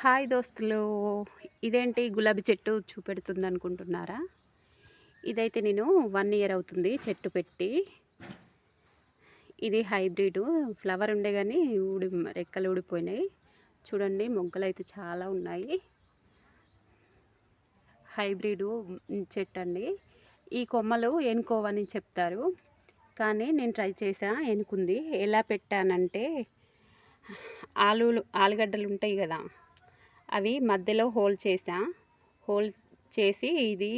Hi దోస్తులు. ఇదేంటి గులాబీ చెట్టు చూపెడుతుంది అనుకుంటున్నారా ఇదైతే నేను వన్ ఇయర్ అవుతుంది చెట్టు పెట్టి. ఇది హైబ్రిడ్. ఫ్లవర్ ఉండే కానీ ఊడి రెక్కలు ఊడిపోయినాయి. చూడండి మొగ్గలు అయితే చాలా ఉన్నాయి. హైబ్రిడ్ చెట్టు అండి ఈ కొమ్మలు ఎనుకోవని చెప్తారు. కానీ నేను ట్రై చేసా ఎనుకుంది ఎలా పెట్టానంటే ఆలు ఆలుగడ్డలు ఉంటాయి కదా అవి మధ్యలో హోల్ చేసా. హోల్ చేసి ఇది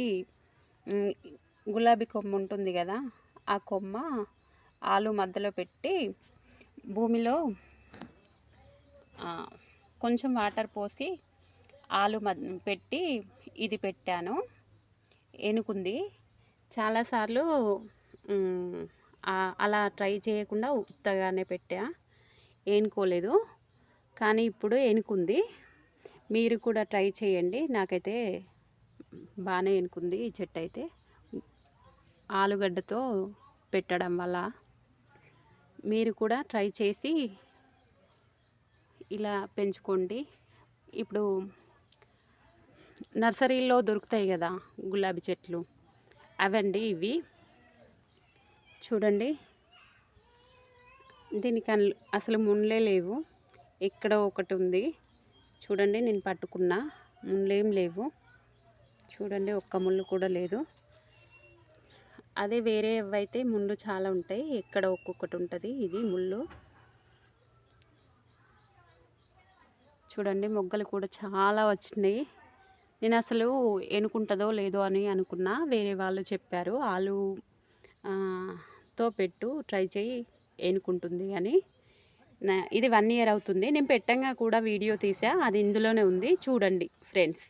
గులాబీ కొమ్మ ఉంటుంది కదా ఆ కొమ్మ ఆలు మధ్యలో పెట్టి భూమిలో కొంచెం వాటర్ పోసి ఆలు పెట్టి ఇది పెట్టాను. ఎనుకుంది చాలాసార్లు అలా ట్రై చేయకుండా ఉత్తగానే పెట్టా. ఏనుకోలేదు. కానీ ఇప్పుడు ఎనుకుంది మీరు కూడా ట్రై చేయండి. నాకైతే బాగానే ఎనుకుంది ఈ చెట్టు అయితే. ఆలుగడ్డతో పెట్టడం వల్ల మీరు కూడా ట్రై చేసి ఇలా పెంచుకోండి. ఇప్పుడు నర్సరీలో దొరుకుతాయి కదా గులాబీ చెట్లు. అవండి ఇవి. చూడండి. దీనికి అసలు మున్లే లేవు. ఎక్కడో ఒకటి ఉంది. చూడండి నేను పట్టుకున్నా ముళ్ళేం లేవు. చూడండి ఒక్క ముళ్ళు కూడా లేదు. అదే వేరే అయితే ముళ్ళు చాలా ఉంటాయి ఎక్కడ ఒక్కొక్కటి ఉంటుంది. ఇది ముళ్ళు. చూడండి మొగ్గలు కూడా చాలా వచ్చినాయి. నేను అసలు ఎనుకుంటుందో లేదో అని అనుకున్నా. వేరే వాళ్ళు చెప్పారు ఆలు తో పెట్టు ట్రై చేయి ఎనుకుంటుంది అని. ఇది వన్ ఇయర్ అవుతుంది. నేను పెట్టంగా కూడా వీడియో తీసా. అది ఇందులోనే ఉంది. చూడండి ఫ్రెండ్స్